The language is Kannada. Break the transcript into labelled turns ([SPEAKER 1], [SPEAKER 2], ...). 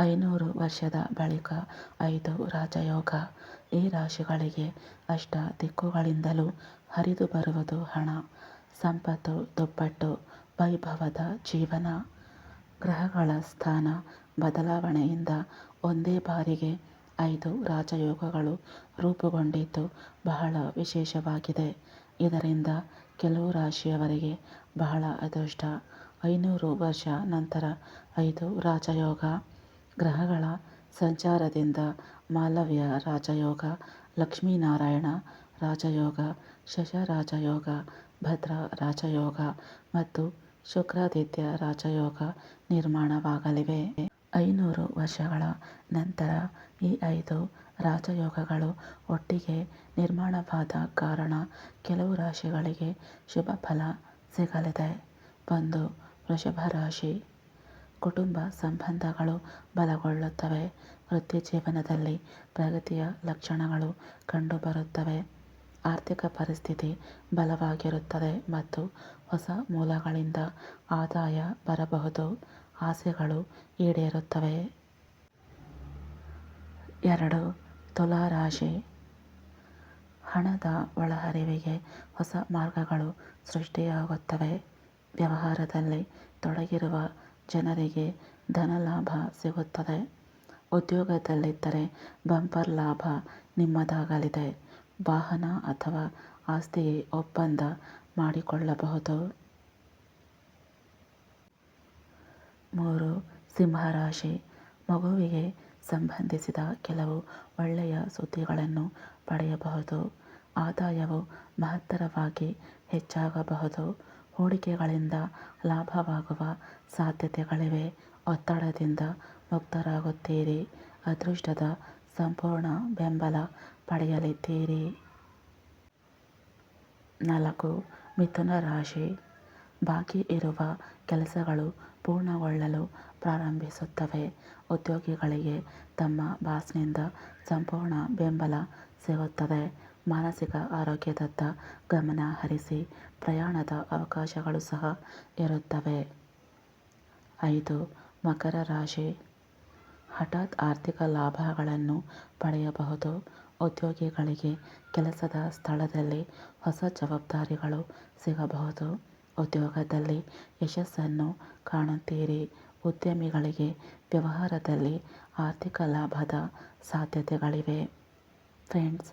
[SPEAKER 1] ಐನೂರು ವರ್ಷದ ಬಳಿಕ ಐದು ರಾಜಯೋಗ. ಈ ರಾಶಿಗಳಿಗೆ ಅಷ್ಟ ದಿಕ್ಕುಗಳಿಂದಲೂ ಹರಿದು ಬರುವುದು ಹಣ, ಸಂಪತ್ತು, ದುಪ್ಪಟ್ಟು, ವೈಭವದ ಜೀವನ. ಗ್ರಹಗಳ ಸ್ಥಾನ ಬದಲಾವಣೆಯಿಂದ ಒಂದೇ ಬಾರಿಗೆ ಐದು ರಾಜಯೋಗಗಳು ರೂಪುಗೊಂಡಿದ್ದು ಬಹಳ ವಿಶೇಷವಾಗಿದೆ. ಇದರಿಂದ ಕೆಲವು ರಾಶಿಯವರಿಗೆ ಬಹಳ ಅದೃಷ್ಟ. ಐನೂರು ವರ್ಷ ನಂತರ ಐದು ರಾಜಯೋಗ. ಗ್ರಹಗಳ ಸಂಚಾರದಿಂದ ಮಾಲವ್ಯ ರಾಜಯೋಗ, ಲಕ್ಷ್ಮೀನಾರಾಯಣ ರಾಜಯೋಗ ಶಶ ರಾಜಯೋಗ ಭದ್ರ ರಾಜಯೋಗ ಮತ್ತು ಶುಕ್ರಾದಿತ್ಯ ರಾಜಯೋಗ ನಿರ್ಮಾಣವಾಗಲಿವೆ. ಐನೂರು ವರ್ಷಗಳ ನಂತರ ಈ ಐದು ರಾಜಯೋಗಗಳು ಒಟ್ಟಿಗೆ ನಿರ್ಮಾಣವಾದ ಕಾರಣ ಕೆಲವು ರಾಶಿಗಳಿಗೆ ಶುಭ ಫಲ ಸಿಗಲಿದೆ. ಒಂದು ವೃಷಭ ರಾಶಿ. ಕುಟುಂಬ ಸಂಬಂಧಗಳು ಬಲಗೊಳ್ಳುತ್ತವೆ. ವೃತ್ತಿ ಜೀವನದಲ್ಲಿ ಪ್ರಗತಿಯ ಲಕ್ಷಣಗಳು ಕಂಡುಬರುತ್ತವೆ. ಆರ್ಥಿಕ ಪರಿಸ್ಥಿತಿ ಬಲವಾಗಿರುತ್ತದೆ ಮತ್ತು ಹೊಸ ಮೂಲಗಳಿಂದ ಆದಾಯ ಬರಬಹುದು. ಆಸೆಗಳು ಈಡೇರುತ್ತವೆ. ಎರಡು. ತುಲಾ ರಾಶಿ ಹಣದ ಒಳಹರಿವಿಗೆ ಹೊಸ ಮಾರ್ಗಗಳು ಸೃಷ್ಟಿಯಾಗುತ್ತವೆ. ವ್ಯವಹಾರದಲ್ಲಿ ತೊಡಗಿರುವ ಜನರಿಗೆ ಧನಲಾಭ ಸಿಗುತ್ತದೆ. ಉದ್ಯೋಗದಲ್ಲಿದ್ದರೆ ಬಂಪರ್ ಲಾಭ ನಿಮ್ಮದಾಗಲಿದೆ. ವಾಹನ ಅಥವಾ ಆಸ್ತಿ ಒಪ್ಪಂದ ಮಾಡಿಕೊಳ್ಳಬಹುದು. ಮೂರು, ಸಿಂಹರಾಶಿ. ಮಗುವಿಗೆ ಸಂಬಂಧಿಸಿದ ಕೆಲವು ಒಳ್ಳೆಯ ಸುದ್ದಿಗಳನ್ನು ಪಡೆಯಬಹುದು. ಆದಾಯವು ಮಹತ್ತರವಾಗಿ ಹೆಚ್ಚಾಗಬಹುದು. ಹೂಡಿಕೆಗಳಿಂದ ಲಾಭವಾಗುವ ಸಾಧ್ಯತೆಗಳಿವೆ. ಒತ್ತಡದಿಂದ ಮುಕ್ತರಾಗುತ್ತೀರಿ. ಅದೃಷ್ಟದ ಸಂಪೂರ್ಣ ಬೆಂಬಲ ಪಡೆಯಲಿದ್ದೀರಿ. ನಾಲ್ಕು. ಮಿಥುನ ರಾಶಿ. ಬಾಕಿ ಇರುವ ಕೆಲಸಗಳು ಪೂರ್ಣಗೊಳ್ಳಲು ಪ್ರಾರಂಭಿಸುತ್ತವೆ. ಉದ್ಯೋಗಿಗಳಿಗೆ ತಮ್ಮ ಬಾಸ್ನಿಂದ ಸಂಪೂರ್ಣ ಬೆಂಬಲ ಸಿಗುತ್ತದೆ. ಮಾನಸಿಕ ಆರೋಗ್ಯದತ್ತ ಗಮನ ಹರಿಸಿ ಪ್ರಯಾಣದ ಅವಕಾಶಗಳು ಸಹ ಇರುತ್ತವೆ. ಐದು, ಮಕರ ರಾಶಿ. ಹಠಾತ್ ಆರ್ಥಿಕ ಲಾಭಗಳನ್ನು ಪಡೆಯಬಹುದು. ಉದ್ಯೋಗಿಗಳಿಗೆ ಕೆಲಸದ ಸ್ಥಳದಲ್ಲಿ ಹೊಸ ಜವಾಬ್ದಾರಿಗಳು ಸಿಗಬಹುದು. ಉದ್ಯೋಗದಲ್ಲಿ ಯಶಸ್ಸನ್ನು ಕಾಣುತ್ತೀರಿ. ಉದ್ಯಮಿಗಳಿಗೆ ವ್ಯವಹಾರದಲ್ಲಿ ಆರ್ಥಿಕ ಲಾಭದ ಸಾಧ್ಯತೆಗಳಿವೆ. ಫ್ರೆಂಡ್ಸ್